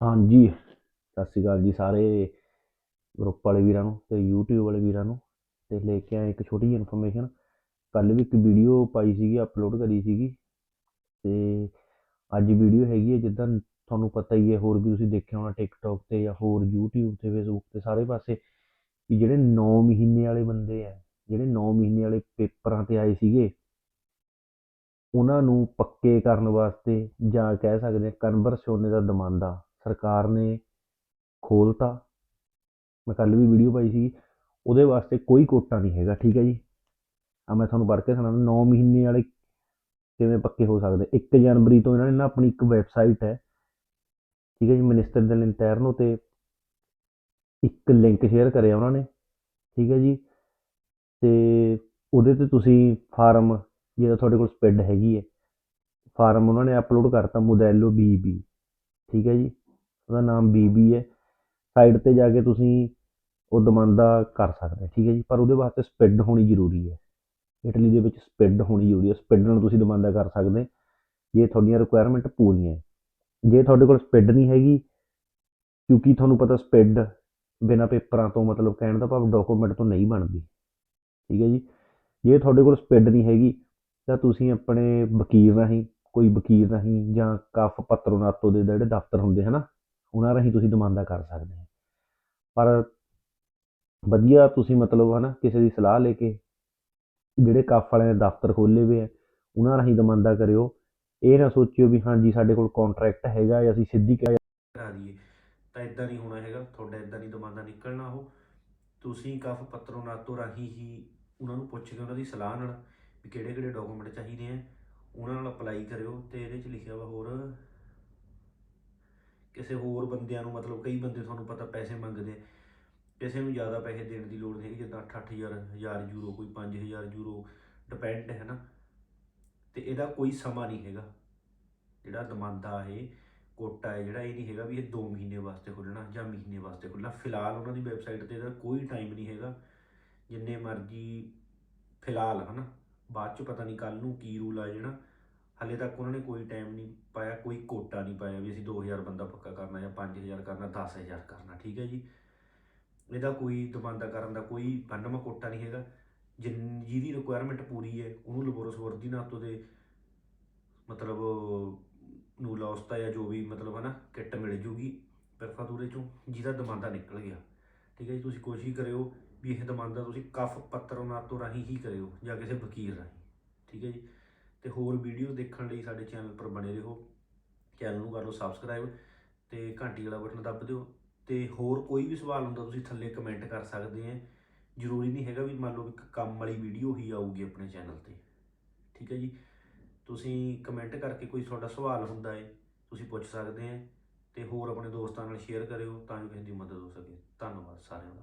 ਹਾਂਜੀ, ਸਤਿ ਸ਼੍ਰੀ ਅਕਾਲ ਜੀ ਸਾਰੇ ਗਰੁੱਪ ਵਾਲੇ ਵੀਰਾਂ ਨੂੰ ਤੇ YouTube ਵਾਲੇ ਵੀਰਾਂ ਨੂੰ ਤੇ ਲੈ ਕੇ ਆਏ ਇੱਕ ਛੋਟੀ ਜਿਹੀ ਇਨਫੋਰਮੇਸ਼ਨ ਕੱਲ ਵੀ ਇੱਕ ਵੀਡੀਓ ਪਾਈ ਸੀਗੀ ਅਪਲੋਡ ਕਰੀ ਸੀਗੀ ਤੇ ਅੱਜ ਵੀਡੀਓ ਹੈਗੀ ਹੈ ਜਿੱਦਾਂ ਤੁਹਾਨੂੰ ਪਤਾ ਹੀ ਹੈ, ਹੋਰ ਵੀ ਤੁਸੀਂ ਦੇਖਿਆ ਹੋਣਾ TikTok ਤੇ ਜਾਂ ਹੋਰ YouTube ਤੇ Facebook ਤੇ ਸਾਰੇ ਪਾਸੇ ਵੀ ਜਿਹੜੇ 9 ਮਹੀਨੇ ਵਾਲੇ ਬੰਦੇ ਆ, ਜਿਹੜੇ 9 ਮਹੀਨੇ ਵਾਲੇ ਪੇਪਰਾਂ ਤੇ ਆਏ ਸੀਗੇ, ਉਹਨਾਂ ਨੂੰ ਪੱਕੇ ਕਰਨ ਵਾਸਤੇ ਜਾਂ ਕਹਿ ਸਕਦੇ ਹਾਂ ਕਨਵਰ ਸੋਨੇ ਦਾ ਦਮਾਂਦਾ ਸਰਕਾਰ ਨੇ ਖੋਲਤਾ। ਮੈਂ ਕੱਲ ਵੀ ਵੀਡੀਓ ਪਾਈ ਸੀ ਉਹਦੇ ਵਾਸਤੇ ਕੋਈ ਕੋਟਾ ਨਹੀਂ ਹੈਗਾ, ਠੀਕ ਹੈ ਜੀ? ਆ ਮੈਂ ਤੁਹਾਨੂੰ ਪੜ੍ਹ ਕੇ ਸੁਣਾਉਂਦਾ 9 ਮਹੀਨੇ ਵਾਲੇ ਕਿਵੇਂ ਪੱਕੇ ਹੋ ਸਕਦੇ? 1 ਜਨਵਰੀ ਤੋਂ ਇਹਨਾਂ ਨੇ ਨਾ ਆਪਣੀ ਇੱਕ ਵੈਬਸਾਈਟ ਹੈ, ਠੀਕ ਹੈ ਜੀ ਮਿਨਿਸਟਰ ਦੇ ਇੰਟਰਨੋ ਤੇ ਇੱਕ ਲਿੰਕ ਸ਼ੇਅਰ ਕਰਿਆ ਉਹਨਾਂ ਨੇ, ਠੀਕ ਹੈ ਜੀ? ਤੇ ਉਹਦੇ ਤੇ ਤੁਸੀਂ ਫਾਰਮ ਜਿਹੜਾ ਤੁਹਾਡੇ ਕੋਲ ਸਪੈਡ ਹੈਗੀ ਹੈ, ਫਾਰਮ ਉਹਨਾਂ ਨੇ ਅਪਲੋਡ ਕਰਤਾ ਮੋਡੈਲੋ ਬੀਬੀ ਠੀਕ ਹੈ ਜੀ? ਉਹਦਾ ਨਾਮ ਬੀਬੀ ਹੈ। ਸਾਈਡ ਤੇ ਜਾ ਕੇ ਤੁਸੀਂ ਉਹ ਦਮਾਂਦਾ ਕਰ ਸਕਦੇ ਠੀਕ ਹੈ ਜੀ। ਪਰ ਉਹਦੇ ਵਾਸਤੇ ਸਪੈਡ ਹੋਣੀ ਜ਼ਰੂਰੀ ਹੈ। ਇਟਲੀ ਦੇ ਵਿੱਚ ਸਪਿਡ ਹੋਣੀ ਜ਼ਰੂਰੀ ਹੈ। ਸਪੈਡ ਨਾਲ ਤੁਸੀਂ ਦਮਾਂਦਾ ਕਰ ਸਕਦੇ ਜੇ ਤੁਹਾਡੀਆਂ ਰਿਕੁਆਇਰਮੈਂਟ ਪੂਰੀਆਂ ਜੇ ਤੁਹਾਡੇ ਕੋਲ ਸਪੈਡ ਨਹੀਂ ਹੈਗੀ, ਕਿਉਂਕਿ ਤੁਹਾਨੂੰ ਪਤਾ ਸਪੈਡ ਬਿਨਾ ਪੇਪਰਾਂ ਤੋਂ ਮਤਲਬ ਕਹਿਣ ਦਾ ਭਾਵ ਡਾਕੂਮੈਂਟ ਤੋਂ ਨਹੀਂ ਬਣਦੀ। ਠੀਕ ਹੈ ਜੀ। ਜੇ ਤੁਹਾਡੇ ਕੋਲ ਸਪਿਡ ਨਹੀਂ ਹੈਗੀ, ਤਾਂ ਤੁਸੀਂ ਆਪਣੇ ਵਕੀਲ ਰਾਹੀਂ, ਕੋਈ ਵਕੀਲ ਰਾਹੀਂ ਜਾਂ ਕਫ ਪਤਰੋਨਾਤੋ ਦੇ ਜਿਹੜੇ ਦਫ਼ਤਰ ਹੁੰਦੇ ਹਨਾ ਉਹਨਾਂ ਰਾਹੀਂ ਤੁਸੀਂ ਦਮਾਂਦਾ ਕਰ ਸਕਦੇ ਹੋ। ਪਰ ਵਧੀਆ ਤੁਸੀਂ ਮਤਲਬ ਹਨਾ ਕਿਸੇ ਦੀ ਸਲਾਹ ਲੈ ਕੇ ਜਿਹੜੇ ਕਫ ਵਾਲਿਆਂ ਦੇ ਦਫ਼ਤਰ ਖੋਲੇ ਹੋਏ ਆ, ਉਹਨਾਂ ਰਾਹੀਂ ਦਮਾਂਦਾ ਕਰਿਓ। ਇਹ ਨਾ ਸੋਚਿਓ ਵੀ ਹਾਂਜੀ ਸਾਡੇ ਕੋਲ ਕੰਟਰੈਕਟ ਹੈਗਾ ਜਾਂ ਅਸੀਂ ਸਿੱਧੀ ਕਰਾ ਦਈਏ। ਤਾਂ ਇਦਾਂ ਨਹੀਂ ਹੋਣਾ ਹੈਗਾ, ਤੁਹਾਡਾ ਇਦਾਂ ਨਹੀਂ ਦਮਾਂਦਾ ਨਿਕਲਣਾ ਉਹ। ਤੁਸੀਂ ਕਫ ਪੱਤਰੋਨਾਤੋ ਰਾਹੀਂ ਹੀ ਉਹਨਾਂ ਨੂੰ ਪੁੱਛ ਕੇ ਉਹਨਾਂ ਦੀ ਸਲਾਹ ਨਾਲ ਵੀ ਕਿਹੜੇ ਕਿਹੜੇ ਡਾਕੂਮੈਂਟ ਚਾਹੀਦੇ ਆ, ਉਹਨਾਂ ਨਾਲ ਅਪਲਾਈ ਕਰਿਓ ਤੇ ਇਹਦੇ 'ਚ ਲਿਖਿਆ ਵਾ ਹੋਰ ਕਿਸੇ ਹੋਰ ਬੰਦਿਆਂ ਨੂੰ, ਮਤਲਬ ਕਈ ਬੰਦੇ ਤੁਹਾਨੂੰ ਪਤਾ ਪੈਸੇ ਮੰਗਦੇ ਆ। ਕਿਸੇ ਨੂੰ ਜ਼ਿਆਦਾ ਪੈਸੇ ਦੇਣ ਦੀ ਲੋੜ ਨਹੀਂ ਹੈਗੀ, ਜਿੱਦਾਂ 8-8000 ਹਜ਼ਾਰ ਯੂਰੋ, ਕੋਈ 5000 ਯੂਰੋ ਡਿਪੈਂਡ ਹੈ ਨਾ। ਤੇ ਇਹਦਾ ਕੋਈ ਸਮਾਂ ਨਹੀਂ ਹੈਗਾ। ਜਿਹੜਾ ਦਮਾਂਦਾ ਇਹ, ਕੋਟਾ ਹੈ, ਜਿਹੜਾ ਇਹ ਨਹੀਂ ਹੈਗਾ ਵੀ ਇਹ 2 ਮਹੀਨੇ ਵਾਸਤੇ ਖੁੱਲਣਾ ਜਾਂ ਮਹੀਨੇ ਵਾਸਤੇ ਖੁੱਲਣਾ ਫਿਲਹਾਲ ਉਹਨਾਂ ਦੀ ਵੈਬਸਾਈਟ ਤੇ ਇਹਦਾ ਕੋਈ ਟਾਈਮ ਨਹੀਂ ਹੈਗਾ। ਜਿੰਨੇ ਮਰਜ਼ੀ ਫਿਲਹਾਲ, ਹਨਾ। ਬਾਅਦ ਚ ਪਤਾ ਨਹੀਂ ਕੱਲ ਨੂੰ ਕੀ ਰੂਲ ਆ ਜਾਣਾ। ਹਾਲੇ ਤੱਕ ਉਹਨਾਂ ਨੇ ਕੋਈ ਟਾਈਮ ਨਹੀਂ ਪਾਇਆ, ਕੋਈ ਕੋਟਾ ਨਹੀਂ ਪਾਇਆ ਵੀ ਅਸੀਂ 2000 ਬੰਦਾ ਪੱਕਾ ਕਰਨਾ ਜਾਂ 5000 ਕਰਨਾ 10000 ਕਰਨਾ, ਠੀਕ ਹੈ ਜੀ। ਇਹਦਾ ਕੋਈ ਦਮਾਂਦਾ ਕਰਨ ਦਾ ਕੋਈ ਬੰਨ੍ਹਵਾਂ ਕੋਟਾ ਨਹੀਂ ਹੈਗਾ। ਜਿਨ, ਜਿਹਦੀ ਰਿਕੁਆਇਰਮੈਂਟ ਪੂਰੀ ਹੈ, ਉਹਨੂੰ ਲਬੋਰਸ ਵਰਦੀ ਨਾਤੋਂ ਦੇ ਮਤਲਬ ਨੂੰ ਲੌਸਤਾ ਜਾਂ ਜੋ ਵੀ ਮਤਲਬ ਹੈ ਨਾ ਕਿੱਟ ਮਿਲ ਜੂਗੀ ਪਰਫਾਦੂਰੇ ਚੋਂ, ਜਿਹਦਾ ਦਮਾਂਦਾ ਨਿਕਲ ਗਿਆ। ਠੀਕ ਹੈ ਜੀ, ਤੁਸੀਂ ਕੋਸ਼ਿਸ਼ ਕਰਿਓ ਵੀ ਇਹ ਦਮਾਂਦਾ ਤੁਸੀਂ ਕਫ ਪੱਤਰ ਨਾਤੋਂ ਰਾਹੀਂ ਹੀ ਕਰਿਓ ਜਾਂ ਕਿਸੇ ਵਕੀਲ ਰਾਹੀਂ। ਠੀਕ ਹੈ ਜੀ। ਤੇ ਹੋਰ ਵੀਡੀਓ ਦੇਖਣ ਲਈ ਸਾਡੇ ਚੈਨਲ ਪਰ ਬਣੇ ਰਹੋ। ਚੈਨਲ ਨੂੰ ਕਰ ਲਓ ਸਬਸਕ੍ਰਾਈਬ ਤੇ ਘੰਟੀ ਵਾਲਾ ਬਟਨ ਦੱਬ ਦਿਓ। ਤੇ ਹੋਰ ਕੋਈ ਵੀ ਸਵਾਲ ਹੁੰਦਾ ਤੁਸੀਂ ਥੱਲੇ ਕਮੈਂਟ ਕਰ ਸਕਦੇ ਆ। ਜ਼ਰੂਰੀ ਨਹੀਂ ਹੈਗਾ ਵੀ ਮੰਨ ਲਓ ਇੱਕ ਕੰਮ ਵਾਲੀ ਵੀਡੀਓ ਹੀ ਆਊਗੀ ਆਪਣੇ ਚੈਨਲ ਤੇ। ਠੀਕ ਹੈ ਜੀ? ਤੁਸੀਂ ਕਮੈਂਟ ਕਰਕੇ ਕੋਈ ਤੁਹਾਡਾ ਸਵਾਲ ਹੁੰਦਾ ਹੈ ਤੁਸੀਂ ਪੁੱਛ ਸਕਦੇ ਆ ਤੇ ਹੋਰ ਆਪਣੇ ਦੋਸਤਾਂ ਨਾਲ ਸ਼ੇਅਰ ਕਰਿਓ ਤਾਂ ਜੋ ਕਿਸੇ ਦੀ ਮਦਦ ਹੋ ਸਕੇ। ਧੰਨਵਾਦ ਸਾਰਿਆਂ ਦਾ।